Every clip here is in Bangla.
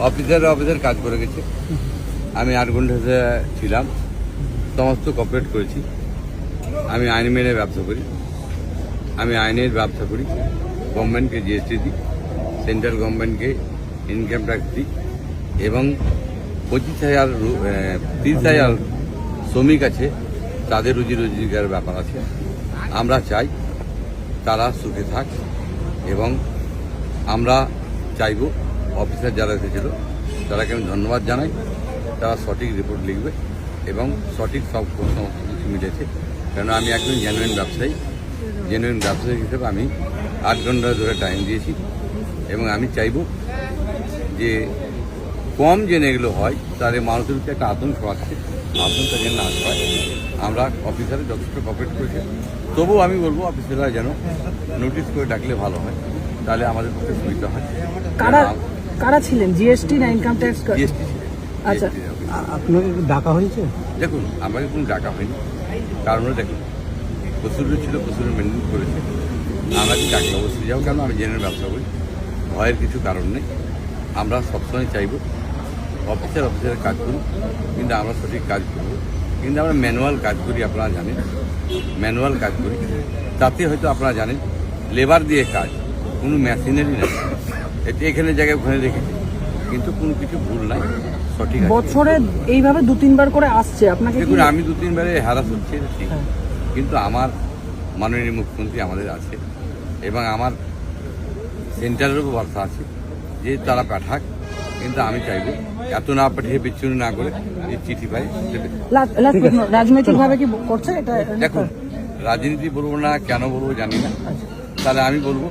অফিসার অফিসার কাজ করে গেছে। আমি আট ঘণ্টা ছিলাম। সমস্ত কপারেট করেছি। আমি আইন মেনে ব্যবসা করি। আমি আইনের ব্যবসা করি। গভর্নমেন্টকে জিএসটি দিই। সেন্ট্রাল গভর্নমেন্টকে ইনকাম ট্যাক্স দিই। এবং পঁচিশ হাজার তিরিশ হাজার শ্রমিক আছে। তাদের রুজি রোজগার ব্যাপার আছে। আমরা চাই তারা সুখে থাক এবং আমরা চাইব অফিসার যারা এসেছিল তারাকে আমি ধন্যবাদ জানাই। তারা সঠিক রিপোর্ট লিখবে এবং সঠিক সব সমস্ত কিছু মিলেছে কেন আমি একজন জেনুইন ব্যবসায়ী। জেনুইন ব্যবসায়ী হিসেবে আমি আট ঘণ্টা ধরে টাইম দিয়েছি এবং আমি চাইব যে কম যেন এগুলো হয় তাহলে মানুষের ভিতরে একটা আতঙ্ক আছে আতঙ্কটা যেন না হয় আমরা অফিসারে যথেষ্ট কপারেট করেছি। তবুও আমি বলব অফিসাররা যেন নোটিশ করে ডাকলে ভালো হয় তাহলে আমাদের পক্ষে সুবিধা হয়। কারা কারা ছিলেন জিএসটি না ইনকাম ট্যাক্স জিএসটি আচ্ছা। আপনাকে ডাকা হয়েছে? দেখুন আমাকে কোনো ডাকা হয়নি। কারণ দেখুন প্রচুর ছিল প্রচুর মেনটেন করেছে। আমাকে ডাকলে অবশ্যই যাব কারণ আমি জেনের ব্যবসা করি। ভয়ের কিছু কারণ নেই। আমরা সবসময় চাইব অফিসার অফিসারের কাজ করুন কিন্তু আমরা সঠিক কাজ করব। কিন্তু আমরা ম্যানুয়াল কাজ করি আপনারা জানেন। ম্যানুয়াল কাজ করি। তাতে হয়তো আপনারা জানেন লেবার দিয়ে কাজ কোনো মেশিনারি নাই। এটি এখানে জায়গায় ওখানে রেখেছি কিন্তু কোনো কিছু ভুল নাই সঠিক বছরে এইভাবে দু তিনবার করে আসছে আপনাকে দেখুন আমি দু তিনবারে হারাস হচ্ছে ঠিক। কিন্তু আমার মাননীয় মুখ্যমন্ত্রী আমাদের আছে এবং আমার সেন্টারেরও ভরসা আছে যে তারা পাঠাক কিন্তু আমি চাইব এত না পাঠিয়ে বিচ্ছিন্ন না করে যে চিঠি পাই। রাজনৈতিকভাবে কি করছে? এটা দেখুন রাজনীতি বলব না কেন বলব জানি না। তাহলে আমি বলব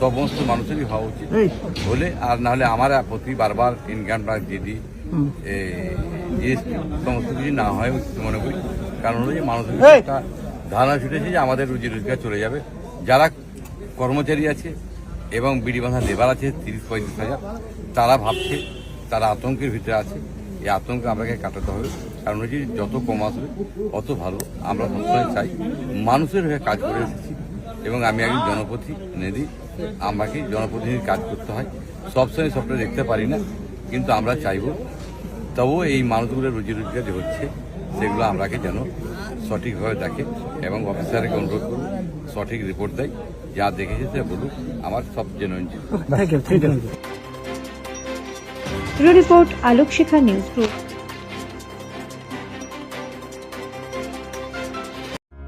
সমস্ত মানুষেরই হওয়া উচিত। হলে আর না হলে আমার প্রতি বারবার ইনকাম ট্যাক্স দিয়ে দিই জিএসটি সমস্ত কিছু না হয় উচিত মনে করি। কারণ হলো যে মানুষের একটা ধারণা ছুটেছে যে আমাদের রুজি রোজগার চলে যাবে। যারা কর্মচারী আছে এবং বিড়ি বাঁধা লেবার আছে তিরিশ পঁয়ত্রিশ হাজার তারা ভাবছে তারা আতঙ্কের ভিতরে আছে। এই আতঙ্ক আমাকে কাটাতে হবে। কারণ হচ্ছে যত কম আসবে অত ভালো। আমরা সবসময় চাই মানুষের হয়ে কাজ করে এসেছি। এবং আমি একজন জনপ্রতিনিধি আমাকে জনপ্রতিনিধির কাজ করতে হয়। সবসময় সবটা দেখতে পারি না কিন্তু আমরা চাইব। তবুও এই মানুষগুলোর রুজি রোজগার যে হচ্ছে সেগুলো আমরাকে যেন সঠিকভাবে দেখে এবং অফিসারকে অনুরোধ করুন সঠিক রিপোর্ট দেয় যা দেখেছে সে বলুক আমার সব genuine bureau report Alok Shikha news group